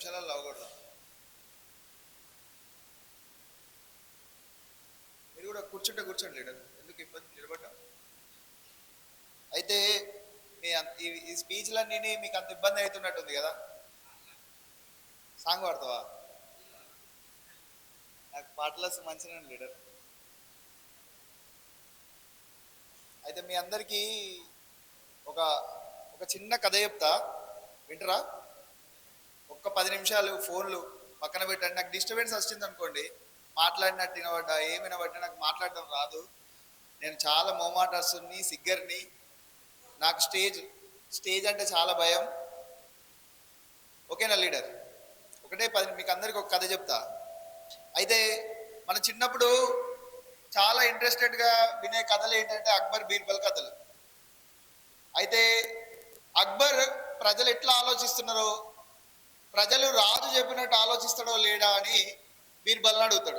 నిమిషాలలో లవగొడదాం మీరు కూడా కూర్చుంటే కూర్చోండి లీడర్. ఎందుకు ఇబ్బంది? నిలబడ్డాం. అయితే మీ ఈ- స్పీచ్లన్నీ మీకు అంత ఇబ్బంది అవుతున్నట్టుంది కదా? సాంగ్ పాడతావా? నాకు పాటలు వస్తే మంచిగా లీడర్. అయితే మీ అందరికీ ఒక ఒక చిన్న కథ చెప్తా. వింటరా? ఒక్క పది నిమిషాలు ఫోన్లు పక్కన పెట్టండి. నాకు డిస్టర్బెన్స్ వచ్చింది అనుకోండి మాట్లాడినట్టు వినబడ్డా ఏమి వినబడ్డా నాకు మాట్లాడడం రాదు. నేను చాలా మోమాటస్తుని సిగ్గర్ని నాకు స్టేజ్ స్టేజ్ అంటే చాలా భయం. ఓకేనా లీడర్? ఒకటే పది మీకు అందరికి ఒక కథ చెప్తా. అయితే మన చిన్నప్పుడు చాలా ఇంట్రెస్టెడ్గా వినే కథలు ఏంటంటే అక్బర్ బీర్బల్ కథలు. అయితే అక్బర్ ప్రజలు ఎట్లా ఆలోచిస్తున్నారో ప్రజలు రాజు చెప్పినట్టు ఆలోచిస్తాడో లేడా అని బీర్బల్ని అడుగుతాడు.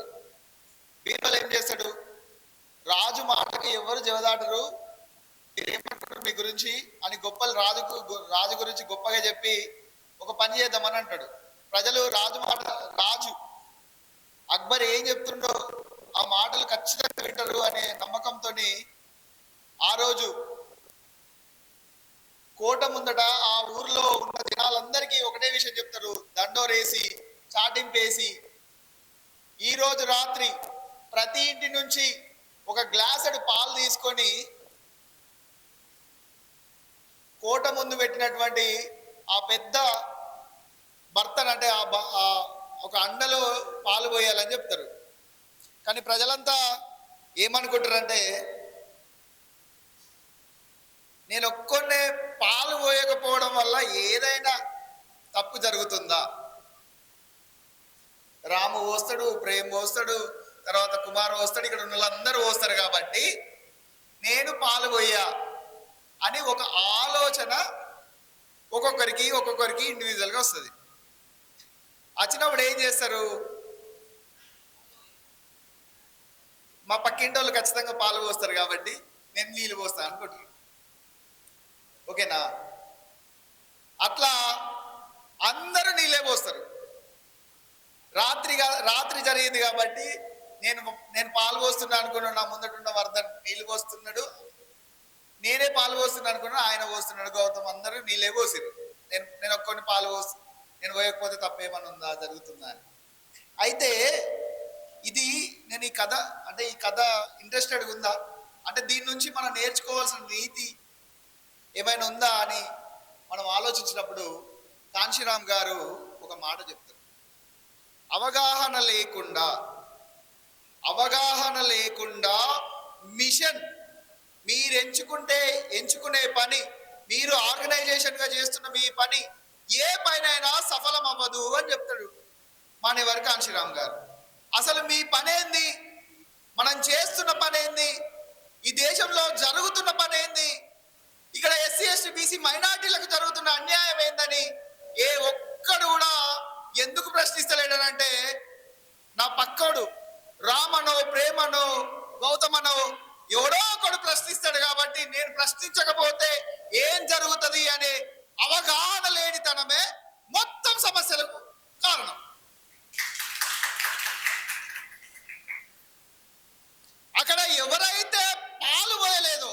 బీర్బల్ ఏం చేస్తాడు? రాజు మాటకి ఎవరు జవదాటరు మీరేమంటారు మీ గురించి? అని గొప్పలు రాజుకు రాజు గురించి గొప్పగా చెప్పి ఒక పని చేద్దామని అంటాడు. ప్రజలు రాజు మాట రాజు అక్బర్ ఏం చెప్తుండో ఆ మాటలు ఖచ్చితంగా వింటారు అనే నమ్మకంతో ఆ రోజు కోట ముందట ఆ ఊర్లో ఉన్న జనాలందరికీ ఒకటే విషయం చెప్తారు. దండోరేసి చాటింపేసి. ఈ రోజు రాత్రి ప్రతి ఇంటి నుంచి ఒక గ్లాసెడు పాలు తీసుకొని కోట ముందు పెట్టినటువంటి ఆ పెద్ద భర్తనంటే ఆ ఆ ఒక అండలో పాలు పోయాలని చెప్తారు. కానీ ప్రజలంతా ఏమనుకుంటారంటే నేను ఒక్కొన్నే పాలు పోయకపోవడం వల్ల ఏదైనా తప్పు జరుగుతుందా? రాము పోస్తాడు ప్రేమ్ పోస్తాడు తర్వాత కుమార్ పోస్తాడు ఇక్కడ ఉన్న వాళ్ళందరూ పోస్తారు కాబట్టి నేను పాలు పోయా అని ఒక ఆలోచన ఒక్కొక్కరికి ఒక్కొక్కరికి ఇండివిజువల్గా వస్తుంది. వచ్చినప్పుడు ఏం చేస్తారు? మా పక్కింటి వాళ్ళు ఖచ్చితంగా పాలు పోస్తారు కాబట్టి నేను నీళ్ళు పోస్తాను అనుకుంటున్నాను ఓకేనా? అట్లా అందరూ నీళ్ళే పోస్తారు. రాత్రిగా రాత్రి జరిగింది కాబట్టి నేను నేను పాలు పోస్తున్నా అనుకున్నాను నా ముందటున్న వర్ధన్ నీళ్ళు పోస్తున్నాడు. నేనే పాలు పోస్తున్నా అనుకున్నాను ఆయన పోస్తున్నాడు. గౌతమ్ అందరూ నీళ్ళే పోసిరు. నేను నేను ఒక్కొని పాలు పోస్తు నేను పోయకపోతే తప్పేమన్నా ఉందా? జరుగుతుందా అని. అయితే ఇది నేను ఈ కథ అంటే ఈ కథ ఇంట్రెస్టెడ్ ఉందా? అంటే దీని నుంచి మనం నేర్చుకోవాల్సిన నీతి ఏమైనా ఉందా అని మనం ఆలోచించినప్పుడు కాంశీరామ్ గారు ఒక మాట చెప్తారు. అవగాహన లేకుండా అవగాహన లేకుండా మిషన్ మీరు ఎంచుకుంటే ఎంచుకునే పని మీరు ఆర్గనైజేషన్గా చేస్తున్న మీ పని ఏ పైనైనా సఫలం అవ్వదు అని చెప్తాడు మానేవారి కాంశీరామ్ గారు. అసలు మీ పనేంది? మనం చేస్తున్న పనేంది? ఈ దేశంలో జరుగుతున్న పనేంది? ఇక్కడ ఎస్సీ ఎస్టీ బీసీ మైనార్టీలకు జరుగుతున్న అన్యాయం ఏందని ఏ ఒక్కడు కూడా ఎందుకు ప్రశ్నిస్తలేడనంటే నా పక్కోడు రామనో ప్రేమనో గౌతమనో ఎవడో ఒకడు ప్రశ్నిస్తాడు కాబట్టి నేను ప్రశ్నించకపోతే ఏం జరుగుతుంది అనే అవగాహన లేనితనమే మొత్తం సమస్యలకు కారణం. అక్కడ ఎవరైతే పాలు పోయలేదో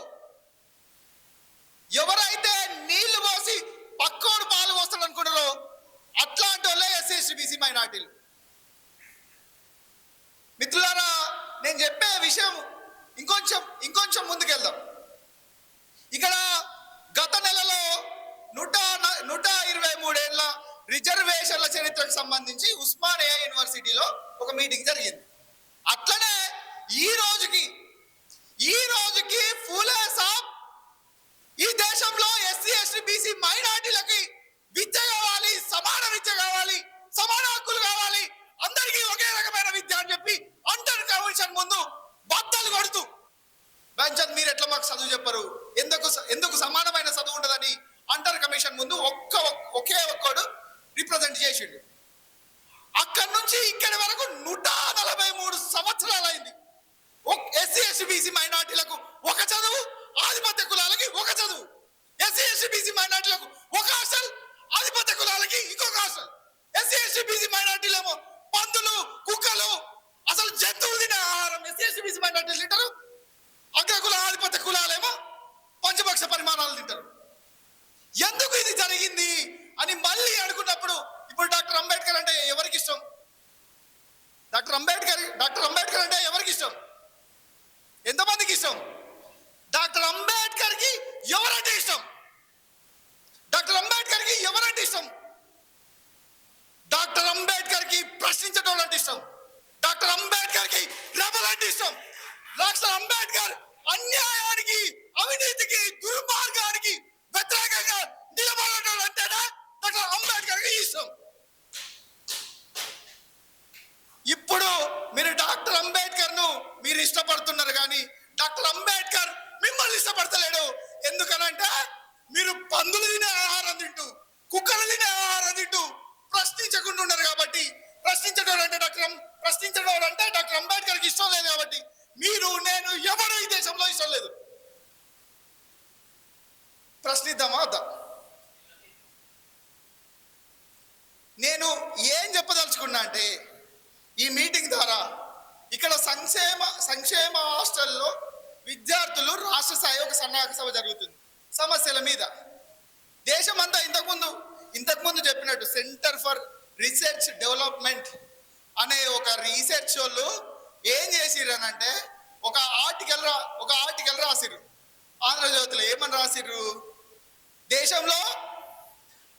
ప్రజెంట్ చేసిండు. అక్కడి నుంచి ఇక్కడి వరకు నూట నలభై మూడు సంవత్సరాలైంది. ఎస్సీ ఎస్సీ బీసీ మైనార్టీలకు ఒక చదువు ఆధిపత్య కులాలకి ఒక చదువు. ఎస్సీ ఎస్సీ బీసీ మైనార్టీలకు ఒక హాస్టల్ ఆధిపత్య కులాలకి ఇంకొక హాస్టల్. ఎస్సీ ఎస్సీ బీసీ మైనార్టీలేమో పందులు కుక్కలు అసలు జంతువులు తినే ఆహారం. ఎస్సీ ఎస్సీ బీసీ మైనార్టీలు తింటారు. అగ్రకుల ఆధిపత్య కులాలేమో పంచపక్ష పరిమాణాలు తింటారు. ఎందుకు ఇది జరిగింది? అని మళ్ళీ అనుకున్నప్పుడు ఇప్పుడు డాక్టర్ అంబేద్కర్ అంటే ఎవరికి ఇష్టం? డాక్టర్ అంబేద్కర్ డాక్టర్ అంబేద్కర్ అంటే ఎవరికి ఇష్టం? ఎంతమందికి ఇష్టం? డాక్టర్ అంబేద్కర్కి ఎవరంటే ఇష్టం? డాక్టర్ అంబేద్కర్కి ఎవరంటే ఇష్టం? డాక్టర్ అంబేద్కర్కి ప్రశ్నించడం అంటే ఇష్టం. డాక్టర్ అంబేద్కర్కి రెబల్ అంటే ఇష్టం. డాక్టర్ అంబేద్కర్ అన్యాయానికి అవినీతికి దుర్మార్గానికి వ్యతిరేకంగా నిలబడటం అంటేనా డాక్టర్ అంబేద్కర్ ఇస్తాం ఇష్టం. ఇప్పుడు మీరు డాక్టర్ అంబేద్కర్ను మీరు ఇష్టపడుతున్నారు కానీ డాక్టర్ అంబేద్కర్ మిమ్మల్ని ఇష్టపడతలేడు. ఎందుకనంటే మీరు పందులు తినే ఆహారం తింటూ కుక్కలు తినే ఆహారం తింటూ ప్రశ్నించకుండా ఉన్నారు కాబట్టి ప్రశ్నించడం అంటే డాక్టర్ ప్రశ్నించడం అంటే డాక్టర్ అంబేద్కర్కి ఇష్టం లేదు కాబట్టి మీరు నేను ఎవరు ఈ దేశంలో ఇష్టం లేదు. ప్రశ్నిద్దామా? వద్దా? నేను ఏం చెప్పదలుచుకున్నా అంటే ఈ మీటింగ్ ద్వారా ఇక్కడ సంక్షేమ సంక్షేమ హాస్టల్లో విద్యార్థులు రాష్ట్ర స్థాయి ఒక సన్నాహక సభ జరుగుతుంది. సమస్యల మీద. దేశమంతా ఇంతకుముందు ఇంతకుముందు చెప్పినట్టు సెంటర్ ఫర్ రీసెర్చ్ డెవలప్మెంట్ అనే ఒక రీసెర్చ్ వాళ్ళు ఏం చేసిర్రనంటే ఒక ఆర్టికల్ రా ఒక ఆర్టికల్ రాసిర్రు. ఆంధ్రజ్యోతిలో ఏమని రాసిర్రు? దేశంలో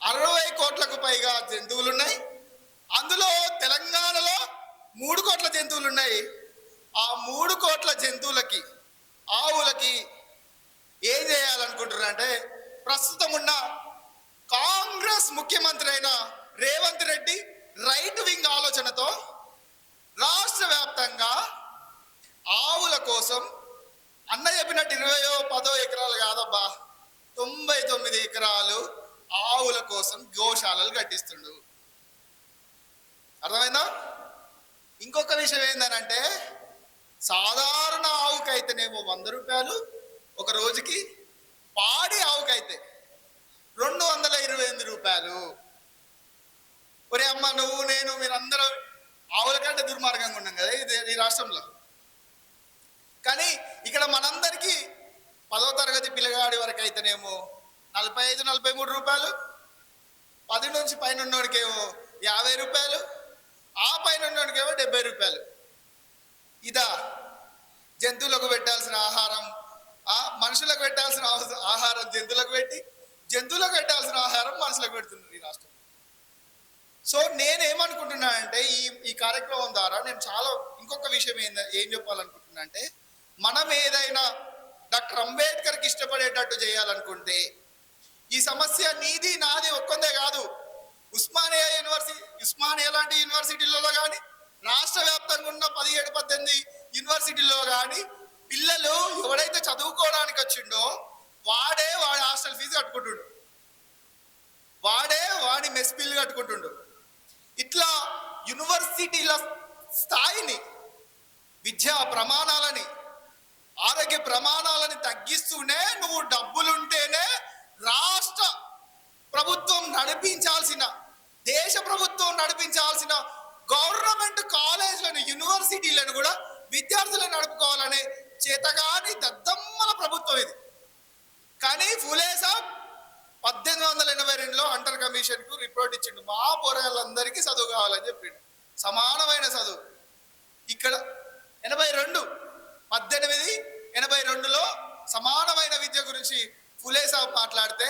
అరవై కోట్లకు పైగా జంతువులు ఉన్నాయి అందులో తెలంగాణలో మూడు కోట్ల జంతువులు ఉన్నాయి ఆ మూడు కోట్ల జంతువులకి ఆవులకి ఏం చేయాలనుకుంటున్నారంటే ప్రస్తుతం ఉన్న కాంగ్రెస్ ముఖ్యమంత్రి అయిన రేవంత్ రెడ్డి రైట్ వింగ్ ఆలోచనతో రాష్ట్ర వ్యాప్తంగా ఆవుల కోసం అన్న చెప్పినట్టు ఇరవయో పదో ఎకరాలు కాదబ్బా. తొంభై తొమ్మిది ఎకరాలు ఆవుల కోసం గోశాలలు కట్టిస్తుండు. అర్థమైందా? ఇంకొక విషయం ఏంటంటే సాధారణ ఆవుకైతేనేమో వంద రూపాయలు ఒక రోజుకి పాడి ఆవుకైతే రెండు వందల ఇరవై ఎనిమిది రూపాయలు. ఒరే అమ్మ నువ్వు నేను మీరందరూ ఆవుల కంటే దుర్మార్గంగా ఉన్నాం కదా ఇది ఈ రాష్ట్రంలో. కానీ ఇక్కడ మనందరికీ పదో తరగతి పిల్లగాడి వరకు అయితేనేమో నలభై ఐదు నలభై మూడు రూపాయలు. పది నుంచి పైన ఉన్నోడికేమో యాభై రూపాయలు. ఆ పైన ఉన్నోడికేమో డెబ్బై రూపాయలు. ఇదా జంతువులకు పెట్టాల్సిన ఆహారం. ఆ మనుషులకు పెట్టాల్సిన ఆహారం జంతువులకు పెట్టి జంతువులకు పెట్టాల్సిన ఆహారం మనుషులకు పెడుతున్నారు ఈ రాష్ట్రం. సో నేనేమనుకుంటున్నా అంటే ఈ ఈ కార్యక్రమం ద్వారా నేను చాలా ఇంకొక విషయం ఏంద ఏం చెప్పాలనుకుంటున్నా అంటే మనం ఏదైనా డాక్టర్ అంబేద్కర్కి ఇష్టపడేటట్టు చేయాలనుకుంటే ఈ సమస్య నీది నాది ఒక్కందే కాదు. ఉస్మానియా యూనివర్సిటీ ఉస్మానియా లాంటి యూనివర్సిటీలలో కానీ రాష్ట్ర వ్యాప్తంగా ఉన్న పదిహేడు పద్దెనిమిది యూనివర్సిటీల్లో కానీ పిల్లలు ఎవడైతే చదువుకోవడానికి వచ్చిండో వాడే వాడి హాస్టల్ ఫీజు కట్టుకుంటుండు. వాడే వాడి మెస్ బిల్ కట్టుకుంటుండు. ఇట్లా యూనివర్సిటీల స్థాయిని విద్యా ప్రమాణాలని ఆరోగ్య ప్రమాణాలని తగ్గిస్తూనే నువ్వు డబ్బులుంటేనే రాష్ట్ర ప్రభుత్వం నడిపించాల్సిన దేశ ప్రభుత్వం నడిపించాల్సిన గవర్నమెంట్ కాలేజీలను యూనివర్సిటీలను కూడా విద్యార్థులను నడుపుకోవాలనే చేతగాని దద్దమ్మల ప్రభుత్వం ఇది. కానీ ఫులే సాబ్ పద్దెనిమిది వందల ఎనభై రెండులో అంటర్ కమిషన్కు రిపోర్ట్ ఇచ్చిండు. మా పోరాళ్ళందరికీ చదువు కావాలని చెప్పిండు. సమానమైన చదువు. ఇక్కడ ఎనభై రెండు పద్దెనిమిది ఎనభై రెండులో సమానమైన విద్య గురించి ఫులే సాబ్ మాట్లాడితే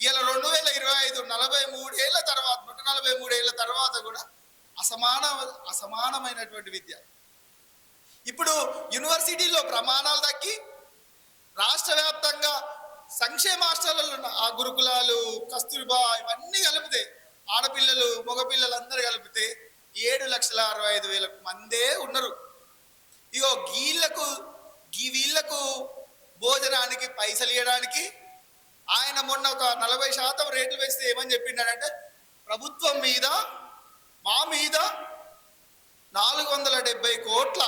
ఇలా రెండు వేల ఇరవై ఐదు నలభై మూడేళ్ళ తర్వాత నూట నలభై మూడేళ్ళ తర్వాత కూడా అసమాన అసమానమైనటువంటి విద్య. ఇప్పుడు యూనివర్సిటీలో ప్రమాణాలు తగ్గి రాష్ట్ర వ్యాప్తంగా సంక్షేమ హాస్టల్లో ఉన్న ఆ గురుకులాలు కస్తూర్బా ఇవన్నీ కలిపితే ఆడపిల్లలు మగపిల్లలు అందరు కలిపితే ఏడు లక్షల అరవై ఐదు వేల మందే ఉన్నారు. ఇగో గీళ్ళకు గీ వీళ్ళకు భోజనానికి పైసలు ఇవ్వడానికి ఆయన మొన్న ఒక నలభై శాతం రేట్లు వేస్తే ఏమని చెప్పిండాడంటే ప్రభుత్వం మీద మా మీద నాలుగు వందల డెబ్బై కోట్ల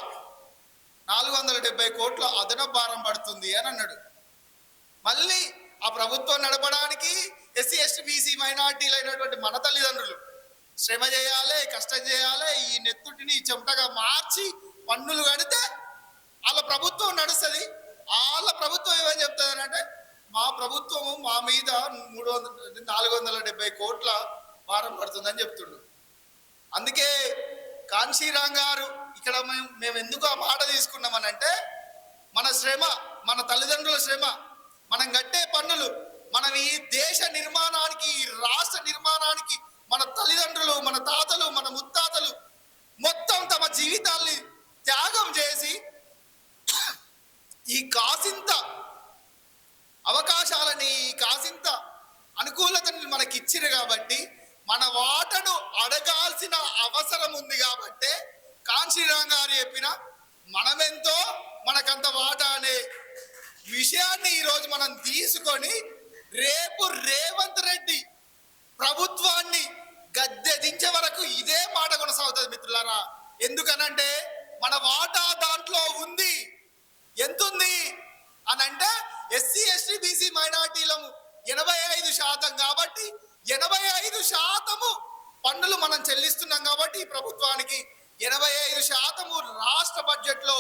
నాలుగు వందల డెబ్బై కోట్ల అదనపు భారం పడుతుంది అని అన్నాడు. మళ్ళీ ఆ ప్రభుత్వం నడపడానికి ఎస్సీ ఎస్టీ బీసీ మైనార్టీలు అయినటువంటి మన తల్లిదండ్రులు శ్రమ చేయాలి కష్టం చేయాలి ఈ నెత్తుటిని చెమటగా మార్చి పన్నులు కడితే వాళ్ళ ప్రభుత్వం నడుస్తుంది. వాళ్ళ ప్రభుత్వం ఏమని చెప్తుంది అంటే మా ప్రభుత్వము మా మీద మూడు వందల నాలుగు వందల డెబ్బై కోట్ల భారం పడుతుందని చెప్తుండ్రు అందుకే కాన్శీరాం గారు ఇక్కడ మేము మేము ఎందుకు ఆ మాట తీసుకున్నామనంటే మన శ్రమ మన తల్లిదండ్రుల శ్రమ మనం కట్టే పన్నులు మనం ఈ దేశ నిర్మాణానికి ఈ రాష్ట్ర నిర్మాణానికి మన తల్లిదండ్రులు మన తాతలు మన ముత్తాతలు మొత్తం తమ జీవితాల్ని త్యాగం చేసి ఈ కాసింత అవకాశాలని కాసింత అనుకూలతని మనకి ఇచ్చిరు కాబట్టి మన వాటను అడగాల్సిన అవసరం ఉంది కాబట్టి కాంశీరాం గారు చెప్పిన మనమెంతో మనకంత వాటా అనే విషయాన్ని ఈరోజు మనం తీసుకొని రేపు రేవంత్ రెడ్డి ప్రభుత్వాన్ని గద్దె దించే వరకు ఇదే మాట కొనసాగుతుంది మిత్రులారా. ఎందుకనంటే మన వాటా దాంట్లో ఉంది. ఎంతుంది? అని అంటే ఎస్సీ ఎస్టీ బీసీ మైనార్టీలము ఎనభై ఐదు శాతం కాబట్టి ఎనభై ఐదు శాతము పన్నులు మనం చెల్లిస్తున్నాం కాబట్టి ఈ ప్రభుత్వానికి ఎనభై ఐదు శాతము రాష్ట్ర బడ్జెట్లో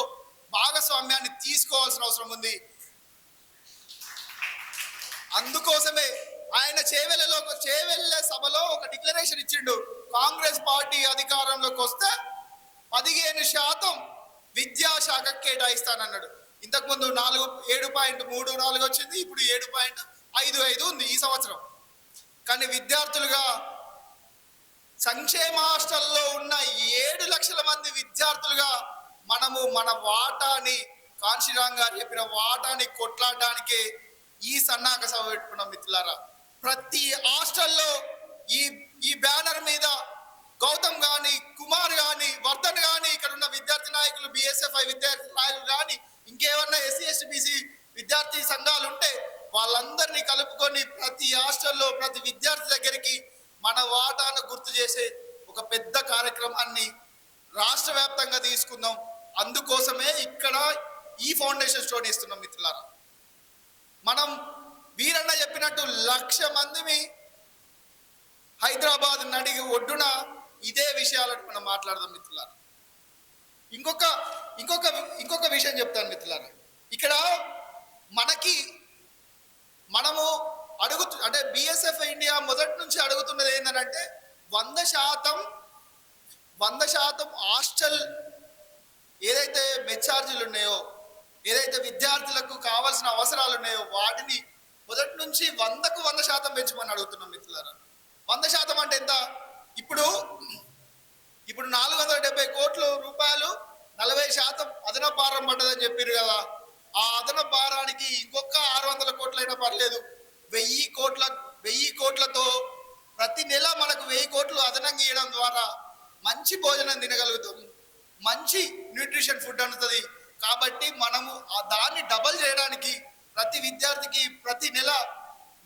భాగస్వామ్యాన్ని తీసుకోవాల్సిన అవసరం ఉంది. అందుకోసమే ఆయన చేవెళ్ళలో చేవెళ్ళ సభలో ఒక డిక్లరేషన్ ఇచ్చిండు. కాంగ్రెస్ పార్టీ అధికారంలోకి వస్తే పదిహేను శాతం విద్యాశాఖ కేటాయిస్తానన్నాడు. ఇంతకు ముందు నాలుగు ఏడు పాయింట్ మూడు నాలుగు వచ్చింది ఇప్పుడు ఏడు పాయింట్ ఐదు ఐదు ఉంది ఈ సంవత్సరం. కానీ విద్యార్థులుగా సంక్షేమ హాస్టల్లో ఉన్న ఏడు లక్షల మంది విద్యార్థులుగా మనము మన వాటాని కాంశీరాం గారు చెప్పిన వాటాని కొట్లాడడానికి ఈ సన్నాహక సభ పెట్టుకున్నాం మిత్రులారా. ప్రతి హాస్టల్లో ఈ ఈ బ్యానర్ మీద గౌతమ్ కానీ కుమార్ కానీ వర్ధన్ కానీ ఇక్కడ ఉన్న విద్యార్థి నాయకులు బిఎస్ఎఫ్ఐ విద్యార్థి నాయకులు కానీ ఇంకేమన్నా ఎస్సీ ఎస్టీ బీసీ విద్యార్థి సంఘాలు ఉంటే వాళ్ళందరినీ కలుపుకొని ప్రతి హాస్టల్లో ప్రతి విద్యార్థి దగ్గరికి మన వాటాను గుర్తు చేసే ఒక పెద్ద కార్యక్రమాన్ని రాష్ట్ర వ్యాప్తంగా తీసుకుందాం. అందుకోసమే ఇక్కడ ఈ ఫౌండేషన్ స్టోన్ ఇస్తున్నాం మిత్రులారా. మనం వీరన్న చెప్పినట్టు లక్ష మందిని హైదరాబాద్ నడిగి ఒడ్డున ఇదే విషయాలను మనం మాట్లాడదాం మిత్రులారా. ఇంకొక ఇంకొక ఇంకొక విషయం చెప్తాను మిత్రులారా. ఇక్కడ మనకి మనము అడుగుతు అంటే బిఎస్ఎఫ్ ఇండియా మొదటి నుంచి అడుగుతున్నది ఏంటంటే వంద శాతం వంద శాతం హాస్టల్ ఏదైతే మెచ్చార్జీలు ఉన్నాయో ఏదైతే విద్యార్థులకు కావాల్సిన అవసరాలు ఉన్నాయో వాటిని మొదటి నుంచి వందకు వంద శాతం పెంచమని అడుగుతున్నాం మిత్రులారా. వంద శాతం అంటే ఎంత? ఇప్పుడు ఇప్పుడు నాలుగు వందల డెబ్బై కోట్ల రూపాయలు నలభై శాతం అదన భారం పడ్డదని చెప్పారు కదా. ఆ అదన భారానికి ఇంకొక ఆరు వందల కోట్లైనా పర్లేదు. వెయ్యి కోట్ల వెయ్యి కోట్లతో ప్రతి నెల మనకు వెయ్యి కోట్లు అదనంగా ఇవ్వడం ద్వారా మంచి భోజనం తినగలుగుతాం. మంచి న్యూట్రిషన్ ఫుడ్ అందుతుంది. కాబట్టి మనము ఆ దాన్ని డబల్ చేయడానికి ప్రతి విద్యార్థికి ప్రతి నెల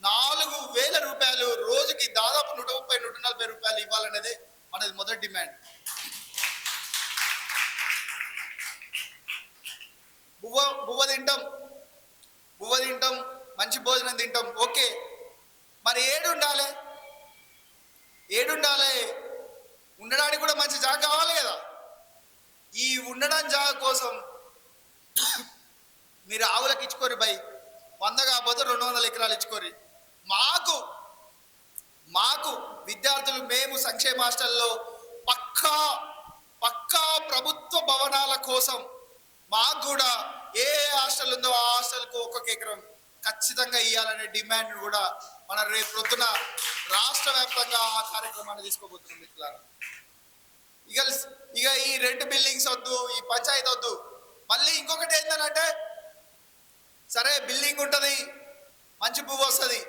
నాలుగు వేల రూపాయలు రోజుకి దాదాపు నూట ముప్పై నూట నలభై రూపాయలు ఇవ్వాలనేదే మనది మొదటి డిమాండ్. బువ్వ బువ్వ తింటాం. బువ్వ తింటాం మంచి భోజనం తింటాం. ఓకే. మరి ఏడు ఉండాలి ఏడు ఉండాలి ఉండడానికి కూడా మంచి జాగ కావాలి కదా. ఈ ఉండడం జాగ కోసం మీరు ఆవులకు ఇచ్చుకోరు బై. వంద కాకపోతే రెండు వందల ఎకరాలు ఇచ్చుకోరు మాకు మాకు విద్యార్థులు మేము సంక్షేమ హాస్టల్లో పక్కా పక్కా ప్రభుత్వ భవనాల కోసం మాకు కూడా ఏ హాస్టల్ ఉందో ఆ హాస్టల్కు ఒక్కొక్క ఎకరం ఖచ్చితంగా ఇవ్వాలనే డిమాండ్ కూడా మన రేపు పొద్దున రాష్ట్ర వ్యాప్తంగా ఆ కార్యక్రమాన్ని తీసుకోబోతున్నాం మిత్రులారా. ఇక ఇక ఈ రెండు బిల్డింగ్స్ వద్దు ఈ పంచాయతీ వద్దు. మళ్ళీ ఇంకొకటి ఏంటంటే సరే బిల్డింగ్ ఉంటుంది మంచి పువ్వు వస్తుంది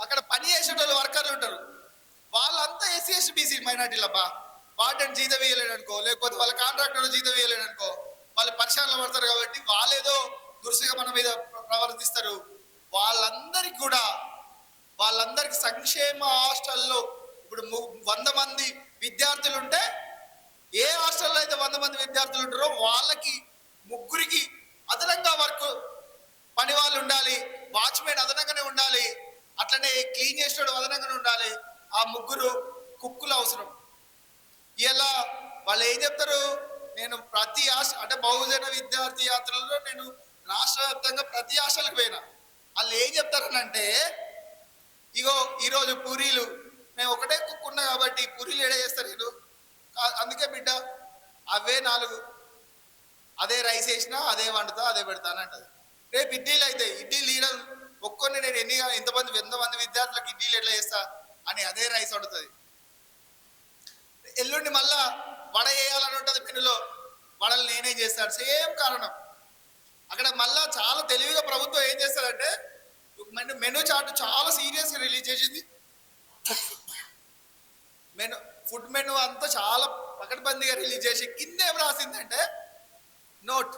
అక్కడ పని చేసేటోళ్ళు వర్కర్లు ఉంటారు. వాళ్ళంతా ఎస్సీ ఎస్టీ బీసీ మైనార్టీలబ్బా. వాటిని జీతం వేయలేడు అనుకో లేకపోతే వాళ్ళ కాంట్రాక్టర్ జీతం వేయలేడు అనుకో వాళ్ళు పరిశాలలో పడతారు కాబట్టి వాళ్ళేదో దురుసుగా మన మీద ప్రవర్తిస్తారు. వాళ్ళందరికి కూడా వాళ్ళందరికి సంక్షేమ హాస్టల్లో ఇప్పుడు ము- వంద మంది విద్యార్థులు ఉంటే ఏ హాస్టల్లో అయితే వంద మంది విద్యార్థులు ఉంటారో వాళ్ళకి ముగ్గురికి అదనంగా వర్క్ పని వాళ్ళు ఉండాలి వాచ్మెన్ అదనంగానే ఉండాలి అట్లనే క్లీన్ చేసేవాడు అదనంగానే ఉండాలి. ఆ ముగ్గురు కుక్కులు అవసరం. ఇలా వాళ్ళు ఏం చెప్తారు? నేను ప్రతి హాస్ట అంటే బహుజన విద్యార్థి యాత్రలో నేను రాష్ట్ర వ్యాప్తంగా ప్రతి ఆశలకు పోయినా. వాళ్ళు ఏం చెప్తారనంటే ఇగో ఈరోజు పూరీలు మేము ఒకటే కుక్కున్నా కాబట్టి పూరీలు ఎడ చేస్తారు వీళ్ళు? అందుకే బిడ్డ అవే నాలుగు. అదే రైస్ వేసినా అదే వండుతా అదే పెడతాను అంటది. రేపు ఇడ్లీలు అయితే ఇడ్లీలు తీయడం ఒక్కొన్ని నేను ఎన్ని ఎంతమంది ఎంతమంది విద్యార్థులకు ఇడ్లీలు ఎట్లా చేస్తా అని అదే రైస్ వండుతుంది. ఎల్లుండి మళ్ళా వడ వేయాలని ఉంటుంది మెనులో వడలు నేనే చేస్తాడు సేమ్ కారణం. అక్కడ మళ్ళా చాలా తెలివిగా ప్రభుత్వం ఏం చేస్తారంటే మెను మెను చార్ట్ చాలా సీరియస్గా రిలీజ్ చేసింది. మెను ఫుడ్ మెను అంతా చాలా పకడ్బందీగా రిలీజ్ చేసి కింద ఏం రాసిందంటే నోట్.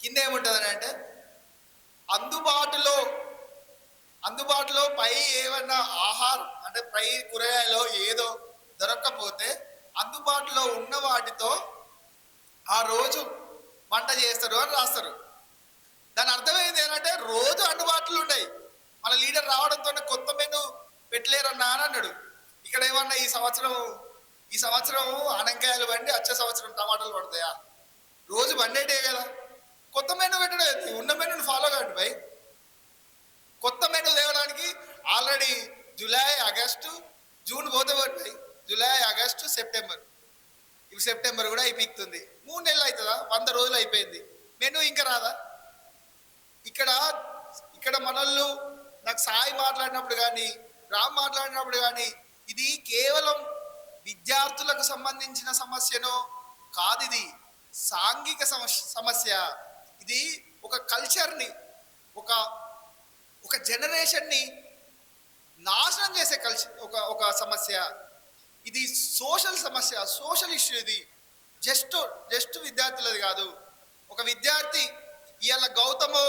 కింద ఏముంటుంది అంటే అందుబాటులో అందుబాటులో పై ఏమన్నా ఆహారం అంటే పై కూరగాయలో ఏదో దొరక్కపోతే అందుబాటులో ఉన్న వాటితో ఆ రోజు వంట చేస్తారు అని రాస్తారు. దాని అర్థమైంది ఏంటంటే రోజు అందుబాటులో ఉన్నాయి మన లీడర్ రావడంతో కొత్త మెను పెట్టలేరన్నా అని అన్నాడు. ఇక్కడ ఏమన్నా ఈ సంవత్సరం ఈ సంవత్సరం ఆనంకాయలు వండి వచ్చే సంవత్సరం టమాటాలు పడతాయా రోజు వండేటే కదా. కొత్త మెను పెట్టడం ఉన్న మెనుని ఫాలో కాండి భయ్ కొత్త మెను తేవడానికి ఆల్రెడీ జూలై ఆగస్టు జూన్ పోతే పడ్డాయి జూలై ఆగస్టు సెప్టెంబర్. ఇవి సెప్టెంబర్ కూడా అయిపోతుంది. మూడు నెలలు అవుతుందా వంద రోజులు అయిపోయింది. మెను ఇంకా రాదా? ఇక్కడ ఇక్కడ మనల్ని నాకు సాయి మాట్లాడినప్పుడు కానీ రామ్ మాట్లాడినప్పుడు కానీ ఇది కేవలం విద్యార్థులకు సంబంధించిన సమస్యను కాదు ఇది. సాంఘిక సమస్య సమస్య. ఇది ఒక కల్చర్ని ఒక ఒక జనరేషన్ని నాశనం చేసే కల్చర్ ఒక ఒక సమస్య. ఇది సోషల్ సమస్య సోషల్ ఇష్యూ ఇది. జస్ట్ జస్ట్ విద్యార్థులది కాదు. ఒక విద్యార్థి ఇవాళ గౌతమో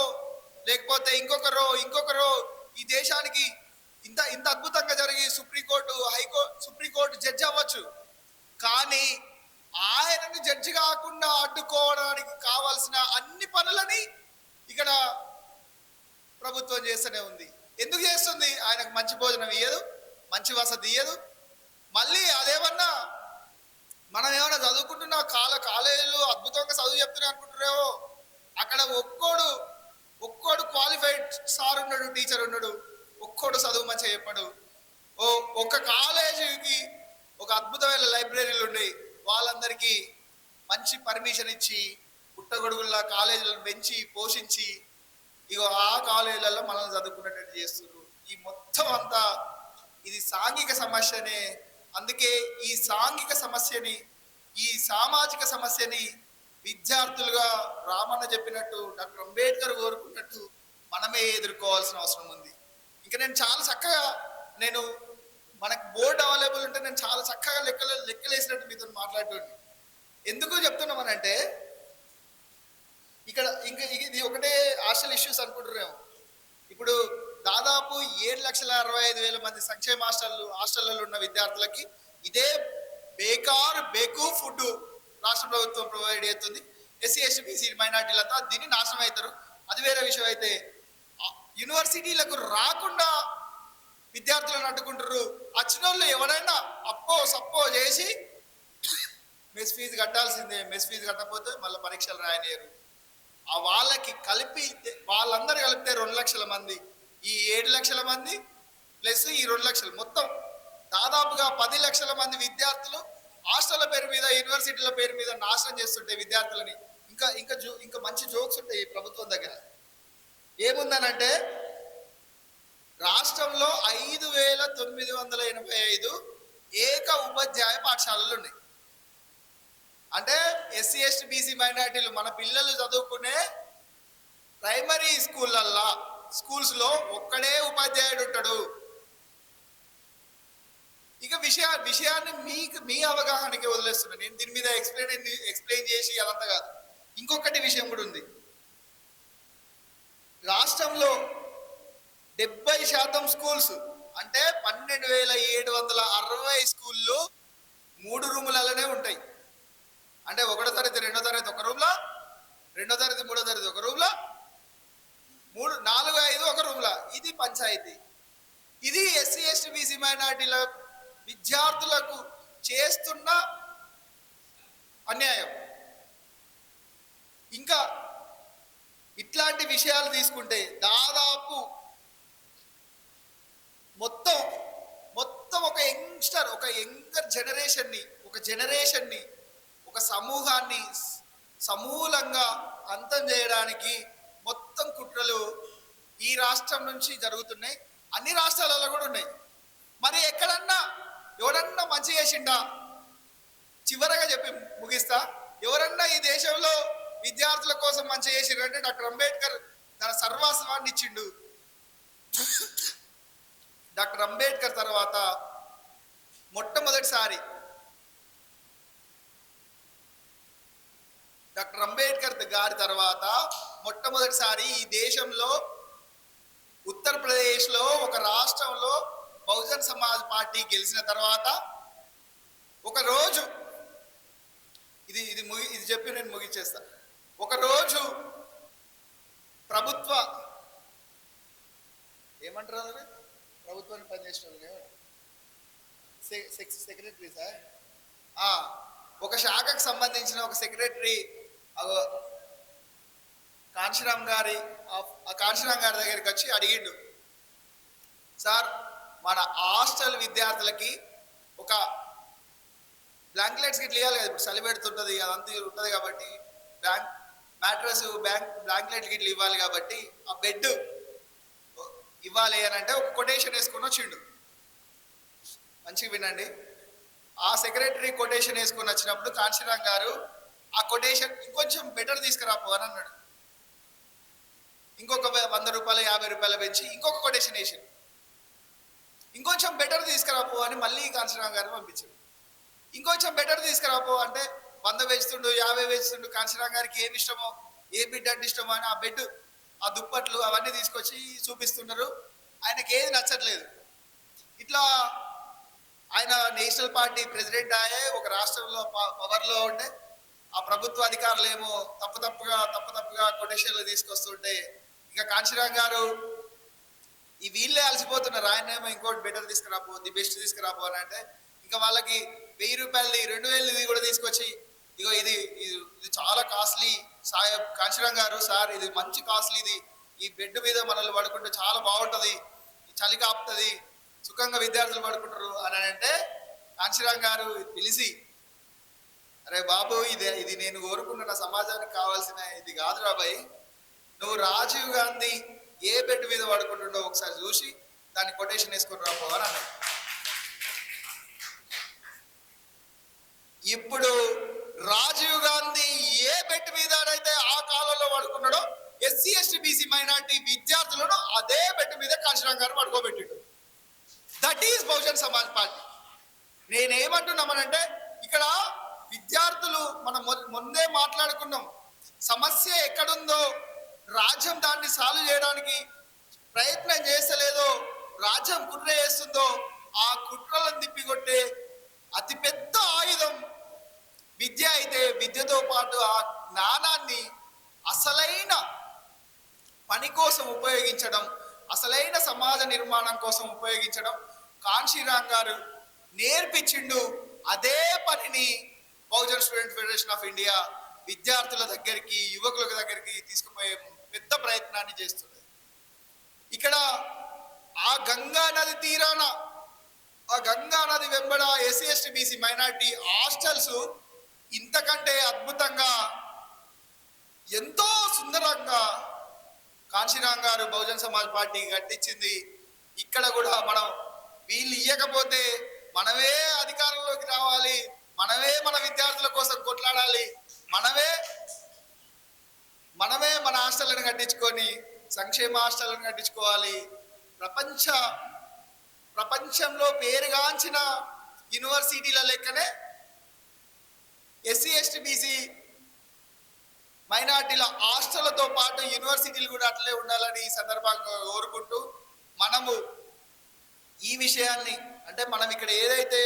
లేకపోతే ఇంకొకరో ఇంకొకరో ఈ దేశానికి ఇంత ఇంత అద్భుతంగా జరిగి సుప్రీంకోర్టు హైకోర్టు సుప్రీంకోర్టు జడ్జి అవ్వచ్చు. కానీ ఆయనను జడ్జి కాకుండా అడ్డుకోవడానికి కావాల్సిన అన్ని పనులని ఇక్కడ ప్రభుత్వం చేస్తూనే ఉంది. ఎందుకు చేస్తుంది? ఆయనకు మంచి భోజనం ఇయ్యదు మంచి వసతి ఇయ్యదు మళ్ళీ అదేమన్నా మనం ఏమైనా చదువుకుంటున్నా కాల కాలేజీలు అద్భుతంగా చదువు చెప్తున్నా అనుకుంటున్నావో అక్కడ ఒక్కోడు ఒక్కోడు క్వాలిఫైడ్ సార్ ఉన్నాడు టీచర్ ఉన్నాడు ఒక్కోడు చదువు మంచిగా చెప్పాడు. ఓ ఒక కాలేజీకి ఒక అద్భుతమైన లైబ్రరీలు ఉన్నాయి వాళ్ళందరికీ మంచి పర్మిషన్ ఇచ్చి పుట్టగొడుగుల్లా కాలేజీలను పెంచి పోషించి ఇగో ఆ కాలేజీలలో మనల్ని చదువుకునేటట్టు చేస్తున్నారు. ఈ మొత్తం అంతా ఇది సాంఘిక సమస్యనే అందుకే ఈ సాంఘిక సమస్యని ఈ సామాజిక సమస్యని విద్యార్థులుగా రామన్న చెప్పినట్టు డాక్టర్ అంబేద్కర్ కోరుకున్నట్టు మనమే ఎదుర్కోవాల్సిన అవసరం ఉంది. ఇంకా నేను చాలా చక్కగా నేను మనకు బోర్డు అవైలబుల్ ఉంటే నేను చాలా చక్కగా లెక్కలు లెక్కలేసినట్టు మీతో మాట్లాడేటండి ఎందుకు చెప్తున్నామనంటే ఇక్కడ ఇంకా ఇది ఒకటే హాస్టల్ ఇష్యూస్ అనుకుంటున్నాము ఇప్పుడు ఏడు లక్షల అరవై ఐదు వేల మంది సంక్షేమ హాస్టల్లో హాస్టళ్ళలో ఉన్న విద్యార్థులకి ఇదే బేకార్ బేకు ఫుడ్ రాష్ట్ర ప్రభుత్వం ప్రొవైడ్ చేస్తుంది. ఎస్సీ ఎస్టీ బీసీ మైనార్టీలతో దీన్ని నాశనం అవుతారు అది వేరే విషయం అయితే యూనివర్సిటీలకు రాకుండా విద్యార్థులను అడ్డుకుంటారు. వచ్చిన వాళ్ళు ఎవరైనా అప్పో సప్పో చేసి మెస్ ఫీజు కట్టాల్సిందే. మెస్ ఫీజు కట్టకపోతే మళ్ళీ పరీక్షలు రాయలేరు. ఆ వాళ్ళకి కలిపి వాళ్ళందరూ కలిపితే రెండు లక్షల మంది ఈ ఏడు లక్షల మంది ప్లస్ ఈ రెండు లక్షలు మొత్తం దాదాపుగా పది లక్షల మంది విద్యార్థులు హాస్టల్ పేరు మీద యూనివర్సిటీల పేరు మీద నాశనం చేస్తుంటే విద్యార్థులని. ఇంకా ఇంకా జో ఇంకా మంచి జోక్స్ ఉంటాయి ఈ ప్రభుత్వం దగ్గర. ఏముందనంటే రాష్ట్రంలో ఐదు వేల తొమ్మిది వందల ఎనభై ఐదు ఏక ఉపాధ్యాయ పాఠశాలలు ఉన్నాయి. అంటే ఎస్సీ ఎస్టీ బీసీ మైనార్టీలు మన పిల్లలు చదువుకునే ప్రైమరీ స్కూళ్ళల్లో స్కూల్స్లో ఒక్కడే ఉపాధ్యాయుడు ఉంటాడు ఇక విషయ విషయాన్ని మీకు మీ అవగాహనకి వదిలేస్తున్నా. నేను దీని మీద ఎక్స్ప్లెయిన్ ఎక్స్ప్లెయిన్ చేసి అదంతా కాదు. ఇంకొకటి విషయం కూడా ఉంది. రాష్ట్రంలో డెబ్బై శాతం స్కూల్స్ అంటే పన్నెండు వేల ఏడు వందల అరవై స్కూళ్ళు మూడు రూములలోనే ఉంటాయి. అంటే ఒకటో తరగతి రెండో తరగతి ఒక రూమ్లా రెండో తరగతి మూడో తరగతి ఒక రూమ్లా మూడు నాలుగు ఐదు ఒక రూమ్లా. ఇది పంచాయతీ. ఇది ఎస్సీ ఎస్టీ బీసీ మైనార్టీల విద్యార్థులకు చేస్తున్న అన్యాయం. ఇంకా ఇట్లాంటి విషయాలు తీసుకుంటే దాదాపు మొత్తం మొత్తం ఒక యంగ్స్టర్ ఒక యంగర్ జనరేషన్ని ఒక జనరేషన్ని ఒక సమూహాన్ని సమూలంగా అంతం చేయడానికి మొత్తం కుట్రలు ఈ రాష్ట్రం నుంచి జరుగుతున్నాయి. అన్ని రాష్ట్రాలలో కూడా ఉన్నాయి. మరి ఎక్కడన్నా ఎవరన్నా మంచి చేసిండా? చివరగా చెప్పి ముగిస్తా. ఎవరన్నా ఈ దేశంలో విద్యార్థుల కోసం మంచి చేసిండ్రంటే డాక్టర్ అంబేద్కర్ తన సర్వస్వాన్ని ఇచ్చిండు. డాక్టర్ అంబేద్కర్ తర్వాత మొట్టమొదటిసారి డాక్టర్ అంబేద్కర్ గారి తర్వాత మొట్టమొదటిసారి ఈ దేశంలో ఉత్తరప్రదేశ్లో ఒక రాష్ట్రంలో బహుజన్ సమాజ్ పార్టీ గెలిచిన తర్వాత ఒకరోజు ఇది ఇది ముగి ఇది చెప్పి నేను ముగించేస్తా. ఒకరోజు ప్రభుత్వ ఏమంటారు అది ప్రభుత్వాన్ని పనిచేసిన వాళ్ళని సెక్స్ సెక్రటరీ సార్? ఒక శాఖకు సంబంధించిన ఒక సెక్రటరీ కాంశీరామ్ గారి ఆ- కాంశీరామ్ గారి దగ్గరికి వచ్చి అడిగిండు సార్ మన హాస్టల్ విద్యార్థులకి ఒక బ్లాంకెట్స్ గిట్ల ఇవ్వాలి కదా ఇప్పుడు చలి పెడుతుంటది అదంతా ఉంటుంది కాబట్టి బ్లాంక్ మ్యాట్రస్ బ్యాంక్ బ్లాంక్లెట్ గిట్ల ఇవ్వాలి కాబట్టి ఆ బెడ్ ఇవ్వాలి అని అంటే ఒక కొటేషన్ వేసుకొని వచ్చిండు. మంచిగా వినండి. ఆ సెక్రటరీ కొటేషన్ వేసుకొని వచ్చినప్పుడు కాంశీరామ్ గారు ఆ కొటేషన్ ఇంకొంచెం బెటర్ తీసుకురాపో అని అన్నాడు. ఇంకొక వంద రూపాయలు యాభై రూపాయలు పెంచి ఇంకొక కొటేషన్ వేసాడు. ఇంకొంచెం బెటర్ తీసుకురాపో అని మళ్ళీ కాంశీరామ్ గారు పంపించాడు. ఇంకొంచెం బెటర్ తీసుకురాపో అంటే వంద వేస్తుండు యాభై వేస్తుండు కాంశీరామ్ గారికి ఏమి ఇష్టమో ఏ బిడ్డ అంటే ఇష్టమో అని ఆ బెడ్ ఆ దుప్పట్లు అవన్నీ తీసుకొచ్చి చూపిస్తున్నారు ఆయనకి ఏది నచ్చట్లేదు. ఇట్లా ఆయన నేషనల్ పార్టీ ప్రెసిడెంట్ ఆయే ఒక రాష్ట్రంలో పవర్లో ఉండే ఆ ప్రభుత్వ అధికారులు ఏమో తప్పు తప్పుగా తప్పు తప్పుగా కొటేషన్లు తీసుకొస్తుంటే ఇంకా కాంశీరామ్ గారు ఈ వీళ్ళే అలసిపోతున్నారు. ఆయనేమో ఇంకోటి బెటర్ తీసుకురాపో ది బెస్ట్ తీసుకురాపో అని అంటే ఇంకా వాళ్ళకి వెయ్యి రూపాయలది రెండు వేలది కూడా తీసుకొచ్చి ఇగో ఇది ఇది చాలా కాస్ట్లీ సాయ కాంశీరామ్ గారు సార్ ఇది మంచి కాస్ట్లీ ఇది. ఈ బెడ్ మీద మనల్ని పడుకుంటే చాలా బాగుంటుంది. చలి కాపుతుంది సుఖంగా విద్యార్థులు పడుకుంటారు అని అంటే కాంశీరామ్ గారు పిలిచి అరే బాబు ఇది ఇది నేను కోరుకున్న సమాజానికి కావాల్సిన ఇది కాదు రాబాయ్ నువ్వు రాజీవ్ గాంధీ ఏ బెడ్ మీద పడుకుంటుండో ఒకసారి చూసి దాన్ని కొటేషన్ వేసుకుని రాబో అని అన్నాడు. ఇప్పుడు రాజీవ్ గాంధీ ఏ బెడ్ మీద అయితే ఆ కాలంలో పడుకున్నాడో ఎస్సీ ఎస్టీ బీసీ మైనార్టీ విద్యార్థులను అదే బెడ్ మీద కాశీరామ్ గారు పడుకోబెట్టిండు. That is Bahujan Samaj party. నేనేమంటున్నామనంటే ఇక్కడ విద్యార్థులు మనం మొ- ముందే మాట్లాడుకున్నాం. సమస్య ఎక్కడుందో రాజ్యం దాన్ని సాల్వ్ చేయడానికి ప్రయత్నం చేస్తలేదో రాజ్యం కుట్ర చేస్తుందో ఆ కుట్రలను తిప్పికొట్టే అతిపెద్ద ఆయుధం విద్య అయితే విద్యతో పాటు ఆ జ్ఞానాన్ని అసలైన పని కోసం ఉపయోగించడం అసలైన సమాజ నిర్మాణం కోసం ఉపయోగించడం. కాన్షీరామ్ గారు నేర్పించిండు అదే పనిని Bahujan student federation of India విద్యార్థుల దగ్గరికి యువకుల దగ్గరికి తీసుకుపోయే పెద్ద ప్రయత్నాన్ని చేస్తున్నది ఇక్కడ ఆ గంగా నది తీరాన ఆ గంగా నది వెంబడ SC ST BC minority hostels ఇంతకంటే అద్భుతంగా ఎంతో సుందరంగా కాంశీరామ్ గారు బహుజన్ సమాజ్ పార్టీ కట్టించింది. ఇక్కడ కూడా మనం వీళ్ళు ఇయ్యకపోతే మనమే అధికారంలోకి రావాలి. మనమే మన విద్యార్థుల కోసం కొట్లాడాలి. మనమే మనమే మన హాస్టళ్ళను కట్టించుకొని సంక్షేమ హాస్టళ్ళను కట్టించుకోవాలి. ప్రపంచ ప్రపంచంలో పేరుగాంచిన యూనివర్సిటీల లెక్కనే ఎస్సీ ఎస్టీ బీసీ మైనార్టీల హాస్టళ్ళతో పాటు యూనివర్సిటీలు కూడా అట్లే ఉండాలని ఈ సందర్భంగా కోరుకుంటూ మనము ఈ విషయాన్ని అంటే మనం ఇక్కడ ఏదైతే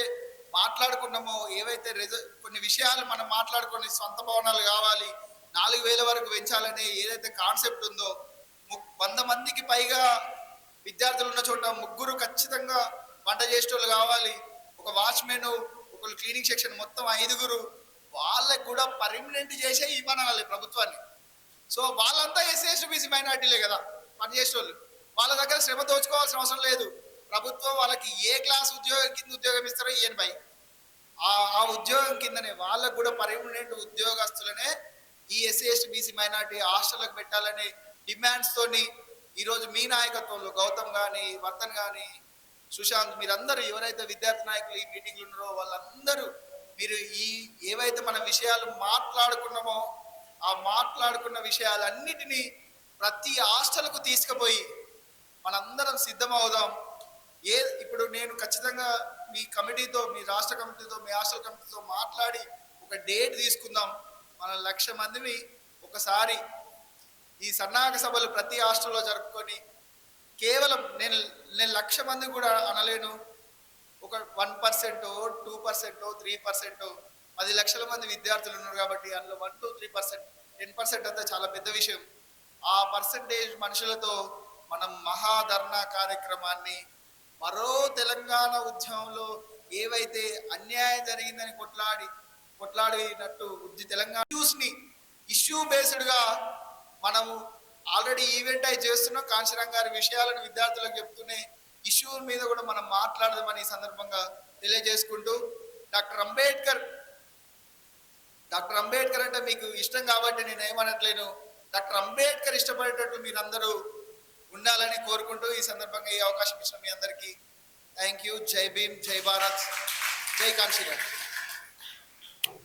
మాట్లాడుకున్నామో ఏవైతే రిజ కొన్ని విషయాలు మనం మాట్లాడుకుని సొంత భవనాలు కావాలి నాలుగు వేల వరకు పెంచాలని ఏదైతే కాన్సెప్ట్ ఉందో ము- వంద మందికి పైగా విద్యార్థులు ఉన్న చోట ముగ్గురు ఖచ్చితంగా వంట చేసేటోళ్ళు కావాలి. ఒక వాచ్మెన్ ఒకరు క్లీనింగ్ సెక్షన్ మొత్తం ఐదుగురు వాళ్ళకి కూడా పర్మనెంట్ చేసే ఇవ్వనాలి ప్రభుత్వాన్ని. సో వాళ్ళంతా ఎస్సీ ఎస్టీ మైనార్టీలే కదా పనిచేసేటోళ్ళు. వాళ్ళ దగ్గర శ్రమ దోచుకోవాల్సిన అవసరం లేదు. ప్రభుత్వం వాళ్ళకి ఏ క్లాస్ ఉద్యోగం కింద ఉద్యోగం ఇస్తారో ఎనభై ఆ ఉద్యోగం కిందనే వాళ్ళకు కూడా పర్మనెంట్ ఉద్యోగస్తులనే ఈ ఎస్సీ ఎస్టీ బీసీ మైనార్టీ హాస్టల్లకు పెట్టాలనే డిమాండ్స్ తోని ఈరోజు మీ నాయకత్వంలో గౌతమ్ కానీ వర్తన్ కానీ సుశాంత్ మీరందరూ ఎవరైతే విద్యార్థి నాయకులు ఈ మీటింగ్లు ఉన్నారో వాళ్ళందరూ మీరు ఈ ఏవైతే మన విషయాలు మాట్లాడుకున్నామో ఆ మాట్లాడుకున్న విషయాలన్నిటినీ ప్రతి హాస్టల్కు తీసుకుపోయి మనందరం సిద్ధమవుదాం. ఏ ఇప్పుడు నేను ఖచ్చితంగా మీ కమిటీతో మీ రాష్ట్ర కమిటీతో మీ హాస్టల్ కమిటీతో మాట్లాడి ఒక డేట్ తీసుకుందాం. మన లక్ష మందిని ఒకసారి ఈ సన్నాహక సభలు ప్రతి హాస్టల్లో జరుపుకొని కేవలం నేను నేను లక్ష మంది కూడా అనలేను. ఒక వన్ పర్సెంటో టూ పర్సెంటో త్రీ పర్సెంటో పది లక్షల మంది విద్యార్థులు ఉన్నారు కాబట్టి అందులో one two three percent ten percent అంతా చాలా పెద్ద విషయం. ఆ పర్సంటేజ్ మనుషులతో మనం మహాధర్నా కార్యక్రమాన్ని మరో తెలంగాణ ఉద్యమంలో ఏవైతే అన్యాయం జరిగిందని కొట్లాడి కొట్లాడినట్టు ఉద్య తెలంగాణ ఇష్యూస్ని ఇష్యూ బేస్డ్గా మనము ఆల్రెడీ ఈవెంట్ అయి చేస్తున్నాం. కాంశీరామ్ గారి విషయాలను విద్యార్థులకు చెప్తూనే ఇష్యూ మీద కూడా మనం మాట్లాడదామని ఈ సందర్భంగా తెలియజేసుకుంటూ డాక్టర్ అంబేద్కర్ డాక్టర్ అంబేద్కర్ అంటే మీకు ఇష్టం కాబట్టి నేను ఏమనట్లేను. డాక్టర్ అంబేద్కర్ ఇష్టపడేటట్లు మీరందరూ ఉండాలని కోరుకుంటూ ఈ సందర్భంగా ఈ అవకాశం ఇచ్చిన మీ అందరికీ థ్యాంక్ యూ. జై భీమ్ జై భారత్. జై కాంశీరామ్.